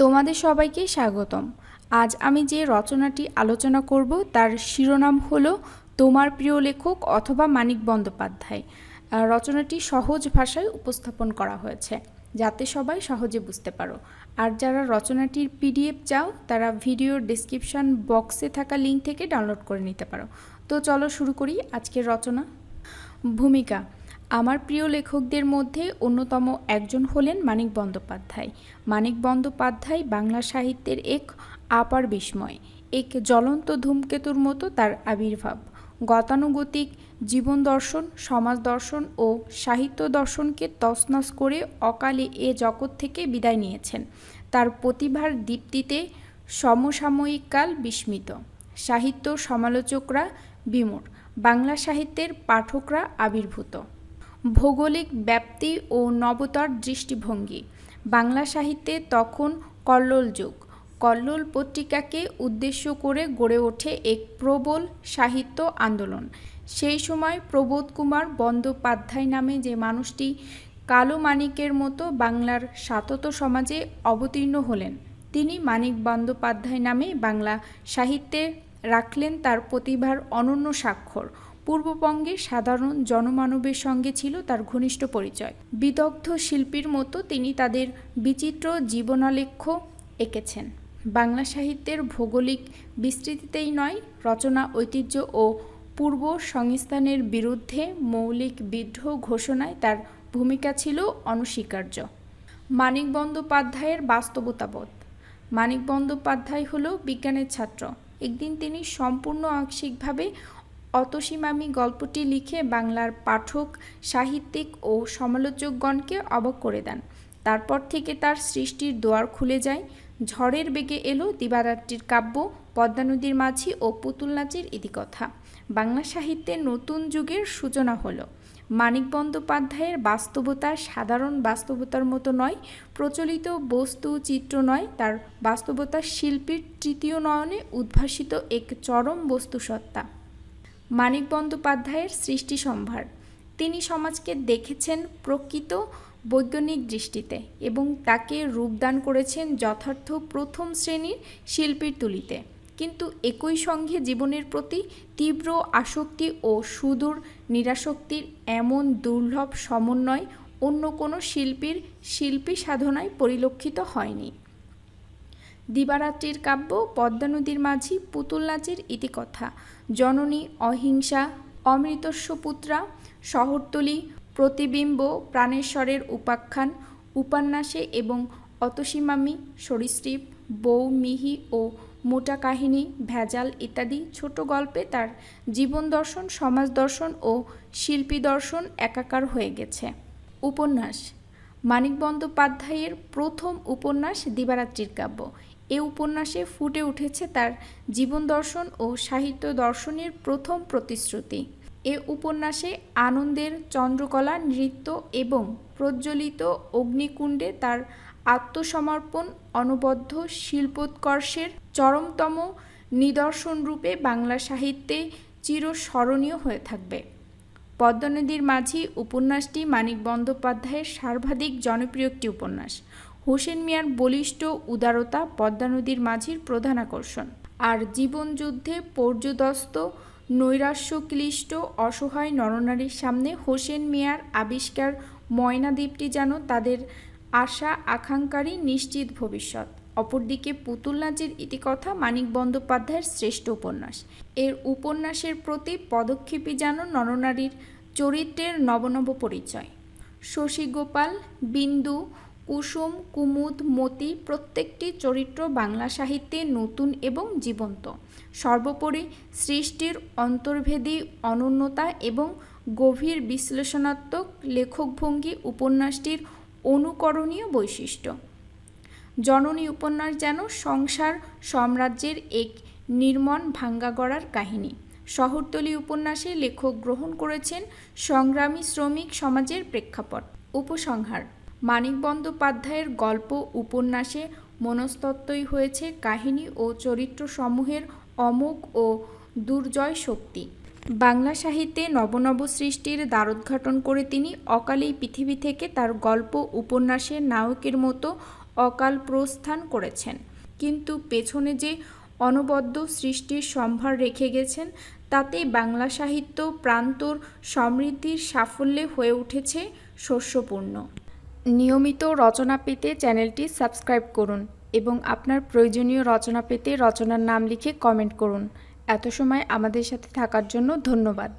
তোমাদের সবাইকে স্বাগতম। আজ আমি যে রচনাটি আলোচনা করব, তার শিরোনাম হলো তোমার প্রিয় লেখক অথবা মানিক বন্দ্যোপাধ্যায়। রচনাটি সহজ ভাষায় উপস্থাপন করা হয়েছে, যাতে সবাই সহজে বুঝতে পারো। আর যারা রচনাটির পিডিএফ চাও, তারা ভিডিওর ডিসক্রিপশন বক্সে থাকা লিঙ্ক থেকে ডাউনলোড করে নিতে পারো। তো চলো শুরু করি আজকের রচনা। ভূমিকা আমার প্রিয় লেখকদের মধ্যে অন্যতম একজন হলেন মানিক বন্দ্যোপাধ্যায়। মানিক বন্দ্যোপাধ্যায় বাংলা সাহিত্যের এক আপার বিস্ময়, এক জ্বলন্ত ধূমকেতুর মতো তার আবির্ভাব। গতানুগতিক জীবন দর্শন, সমাজ দর্শন ও সাহিত্য দর্শনকে তছনছ করে অকালে এ জগৎ থেকে বিদায় নিয়েছেন। তার প্রতিভার দীপ্তিতে সমসাময়িক কাল বিস্মিত। সাহিত্য সমালোচকরা বিমূঢ়, বাংলা সাহিত্যের পাঠকরা আবির্ভূত। ভৌগোলিক ব্যাপ্তি ও নবতর দৃষ্টিভঙ্গি। বাংলা সাহিত্যে তখন কল্লোল যুগ। কল্লোল পত্রিকাকে উদ্দেশ্য করে গড়ে ওঠে এক প্রবল সাহিত্য আন্দোলন। সেই সময় প্রবোধ কুমার বন্দ্যোপাধ্যায় নামে যে মানুষটি কালো মানিকের মতো বাংলার সাতত সমাজে অবতীর্ণ হলেন, তিনি মানিক বন্দ্যোপাধ্যায় নামে বাংলা সাহিত্যে রাখলেন তার প্রতিভার অনন্য স্বাক্ষর। পূর্ববঙ্গের সাধারণ জনমানবের সঙ্গে ছিল তার ঘনিষ্ঠ পরিচয়। বিদগ্ধ শিল্পীর মতো তিনি তাদের বিচিত্র জীবনালেখ্য এঁকেছেন। বাংলা সাহিত্যের ভৌগোলিক বিস্তৃতিতেই নয়, রচনা, ঐতিহ্য ও পূর্ব সংস্থানের বিরুদ্ধে মৌলিক বিদ্রোহ ঘোষণায় তার ভূমিকা ছিল অনস্বীকার্য। মানিক বন্দ্যোপাধ্যায়ের বাস্তবতাবোধ। মানিক বন্দ্যোপাধ্যায় হল বিজ্ঞানের ছাত্র। একদিন তিনি সম্পূর্ণ আংশিকভাবে অতসীমামি গল্পটি লিখে বাংলার পাঠক, সাহিত্যিক ও সমালোচকগণকে অবাক করে দেন। তারপর থেকে তার সৃষ্টির দোয়ার খুলে যায়। ঝড়ের বেগে এলো দিবারাত্রির কাব্য, পদ্মা নদীর মাঝি ও পুতুল নাচের ইতিকথা। বাংলা সাহিত্যে নতুন যুগের সূচনা হলো। মানিক বন্দ্যোপাধ্যায়ের বাস্তবতা সাধারণ বাস্তবতার মতো নয়, প্রচলিত বস্তু চিত্র নয়, তার বাস্তবতা শিল্পীর তৃতীয় নয়নে উদ্ভাসিত এক চরম বস্তুসত্তা মানিক বন্দ্যোপাধ্যায়ের সৃষ্টি সম্ভার। তিনি সমাজকে দেখেছেন প্রকৃত বৈজ্ঞানিক দৃষ্টিতে এবং তাকে রূপদান করেছেন যথার্থ প্রথম শ্রেণির শিল্পীর তুলিতে। কিন্তু একই সঙ্গে জীবনের প্রতি তীব্র আসক্তি ও সুদূর নিরাসক্তির এমন দুর্লভ সমন্বয় অন্য কোনো শিল্পীর শিল্পী সাধনায় পরিলক্ষিত হয়নি। দিবারাত্রির কাব্য, পদ্মা নদীর মাঝি, পুতুল নাচের ইতিকথা জননী, অহিংসা অমৃতস্ব পুত্রা, শহরতলি, প্রতিবিম্ব, প্রাণেশ্বরের উপাখ্যান, উপন্যাসে এবং অতসীমামি, সরীসৃপ, বউ, মিহি ও মোটা কাহিনী, ভেজাল ইত্যাদি ছোট গল্পে তার জীবন দর্শন, সমাজ দর্শন ও শিল্পী দর্শন একাকার হয়ে গেছে। উপন্যাস, মানিক বন্দ্যোপাধ্যায়ের প্রথম উপন্যাস দিবারাত্রির কাব্য। এ উপন্যাসে ফুটে উঠেছে তার জীবন দর্শন ও সাহিত্য দর্শনের প্রথম প্রতিশ্রুতি। এ উপন্যাসে আনন্দের চন্দ্রকলা, নৃত্য এবং প্রজ্বলিত অগ্নিকুণ্ডে তার আত্মসমর্পণ, অনবদ্য শিল্পোৎকর্ষের চরমতম নিদর্শন রূপে বাংলা সাহিত্যে চিরস্মরণীয় হয়ে থাকবে। পদ্মা নদীর মাঝি উপন্যাসটি মানিক বন্দ্যোপাধ্যায়ের সর্বাধিক জনপ্রিয় একটি উপন্যাস। হোসেন মিয়ার বলিষ্ঠ উদারতা পদ্মা নদীর মাঝির প্রধান আকর্ষণ। আর জীবনযুদ্ধে পর্যদস্ত নৈরাশ্য ক্লিষ্ট অসহায় নরনারীর সামনে হোসেন মিয়ার আবিষ্কার ময়নাদ্বীপটি যেন তাদের আশা আকাঙ্ক্ষারই নিশ্চিত ভবিষ্যৎ। অপরদিকে পুতুল নাচের ইতিকথা মানিক বন্দ্যোপাধ্যায়ের শ্রেষ্ঠ উপন্যাস। এর উপন্যাসের প্রতি পদক্ষেপই যেন নরনারীর চরিত্রের নবনব পরিচয়। শশী গোপাল, বিন্দু কুসুম, কুমুদ, মতি প্রত্যেকটি চরিত্র বাংলা সাহিত্যে নতুন এবং জীবন্ত। সর্বোপরি সৃষ্টির অন্তর্ভেদী অনন্যতা এবং গভীর বিশ্লেষণাত্মক লেখকভঙ্গি উপন্যাসটির অনুকরণীয় বৈশিষ্ট্য। জননী উপন্যাস যেন সংসার সাম্রাজ্যের এক নির্মম ভাঙ্গাগড়ার কাহিনী। শহরতলী উপন্যাসে লেখক গ্রহণ করেছেন সংগ্রামী শ্রমিক সমাজের প্রেক্ষাপট। উপসংহার মানিক বন্দ্যোপাধ্যায়ের গল্প, উপন্যাসে মনস্তত্ত্বই হয়েছে কাহিনী ও চরিত্রসমূহের অমোঘ ও দুর্জয় শক্তি। বাংলা সাহিত্যে নবনব সৃষ্টির দ্বারোদ্ঘাটন করে তিনি অকালেই পৃথিবী থেকে তার গল্প উপন্যাসের নায়কের মতো অকাল প্রস্থান করেছেন। কিন্তু পেছনে যে অনবদ্য সৃষ্টির সম্ভার রেখে গেছেন, তাতে বাংলা সাহিত্য প্রান্তর সমৃদ্ধির সাফল্যে হয়ে উঠেছে শস্যপূর্ণ। নিয়মিত রচনা পেতে চ্যানেলটি সাবস্ক্রাইব করুন এবং আপনার প্রয়োজনীয় রচনা পেতে রচনার নাম লিখে কমেন্ট করুন। এত সময় আমাদের সাথে থাকার জন্য ধন্যবাদ।